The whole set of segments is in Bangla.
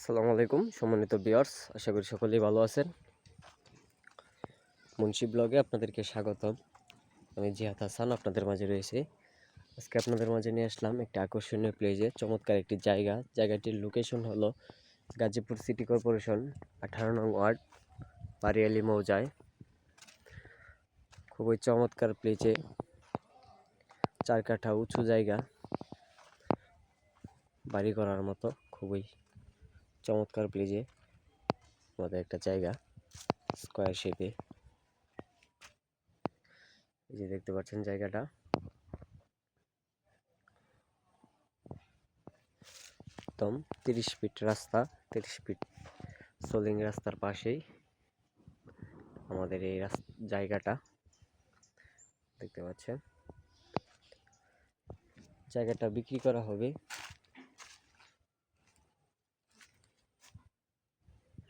আসসালামু আলাইকুম, সম্মানিত বিয়ার্স আশা করি সকলেই ভালো আছেন। মুন্সি ব্লগে আপনাদেরকে স্বাগতম। আমি জিহাদ হাসান, আপনাদের মাঝে রয়েছি। আজকে আপনাদের মাঝে নিয়ে আসলাম একটি আকর্ষণীয় প্লেজে চমৎকার একটি জায়গা। জায়গাটির লোকেশন হলো গাজীপুর সিটি কর্পোরেশন, আঠারো নং ওয়ার্ড বারিয়ালি মৌজায়। খুবই চমৎকার প্লেজে চার কাঠা উঁচু জায়গা। বাড়ি করার মতো, খুবই চমৎকার প্লেজে আমাদের একটা জায়গা স্কোয়ার শেপে এই যে দেখতে পাচ্ছেন জায়গাটা। একদম তিরিশ ফিট রাস্তা, তিরিশ ফিট সোলিং রাস্তার পাশেই আমাদের এই জায়গাটা। দেখতে পাচ্ছেন? জায়গাটা বিক্রি করা হবে।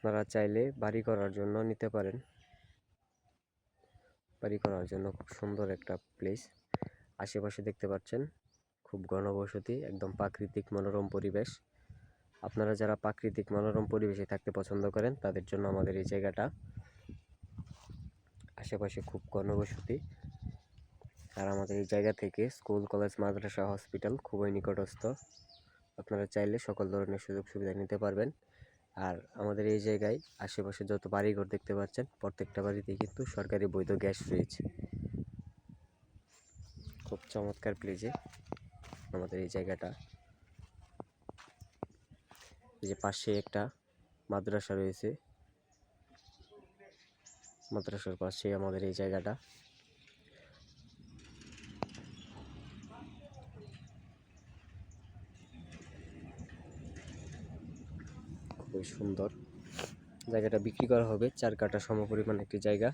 আপনারা চাইলে বাড়ি করার জন্য নিতে পারেন। বাড়ি করার জন্য খুব সুন্দর একটা প্লেস আশেপাশে দেখতে পাচ্ছেন, খুব ঘনবসতি, একদম প্রাকৃতিক মনোরম পরিবেশ। আপনারা যারা প্রাকৃতিক মনোরম পরিবেশে থাকতে পছন্দ করেন, তাদের জন্য আমাদের এই জায়গাটা। আশেপাশে খুব ঘনবসতি। আর আমাদের এই জায়গা থেকে স্কুল কলেজ মাদ্রাসা হসপিটাল খুবই নিকটস্থ। আপনারা চাইলে সকল ধরনের সুযোগ সুবিধা নিতে পারবেন। আর আমাদের এই জায়গায় আশেপাশে যত বাড়িঘর দেখতে পাচ্ছেন, প্রত্যেকটা বাড়িতেই কিন্তু সরকারি বৈধ গ্যাস রয়েছে। খুব চমৎকার প্লেজে আমাদের এই জায়গাটা। যে পাশে একটা মাদ্রাসা রয়েছে। মাদ্রাসার পাশে আমাদের এই জায়গাটা। খুবই সুন্দর। জায়গাটা বিক্রি করা হবে, চার কাটা সমপরিমাণ একটি জায়গা।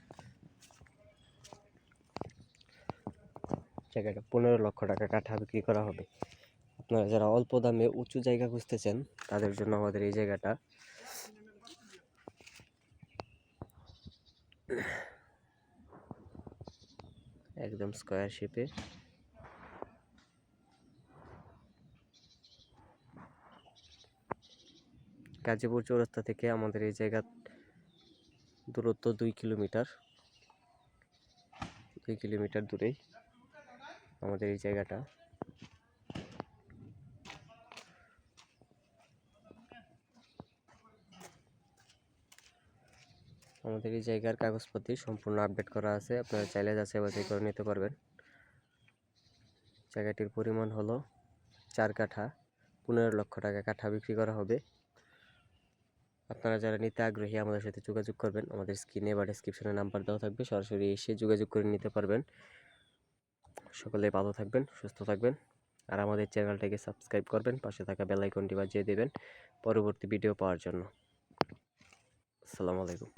জায়গাটা পনেরো লক্ষ টাকা কাঠা বিক্রি করা হবে। আপনারা যারা অল্প দামে উঁচু জায়গা খুঁজতেছেন, তাদের জন্য আমাদের এই জায়গাটা। একদম স্কোয়ার শেপে। গাজীপুর চৌরাস্তা থেকে আমাদের এই জায়গার দূরত্ব দুই কিলোমিটার। দুই কিলোমিটার দূরেই আমাদের এই জায়গাটা। আমাদের এই জায়গার কাগজপত্র সম্পূর্ণ আপডেট করা আছে। আপনারা চাইলে যাচাই বাছাই করে নিতে পারবেন। জায়গাটির পরিমাণ হলো চার কাঠা, পনেরো লক্ষ টাকা কাঠা বিক্রি করা হবে। আপনারা যারা নিতে আগ্রহী, আমাদের সাথে যোগাযোগ করবেন। আমাদের স্ক্রিনে বা ডিসক্রিপশনে নাম্বার দেওয়া থাকবে, সরাসরি এসে যোগাযোগ করে নিতে পারবেন। সকলে ভালো থাকবেন, সুস্থ থাকবেন, আর আমাদের চ্যানেলটাকে সাবস্ক্রাইব করবেন, পাশে থাকা বেলাইকনটি বাজিয়ে দেবেন পরবর্তী ভিডিও পাওয়ার জন্য। আসসালামু আলাইকুম।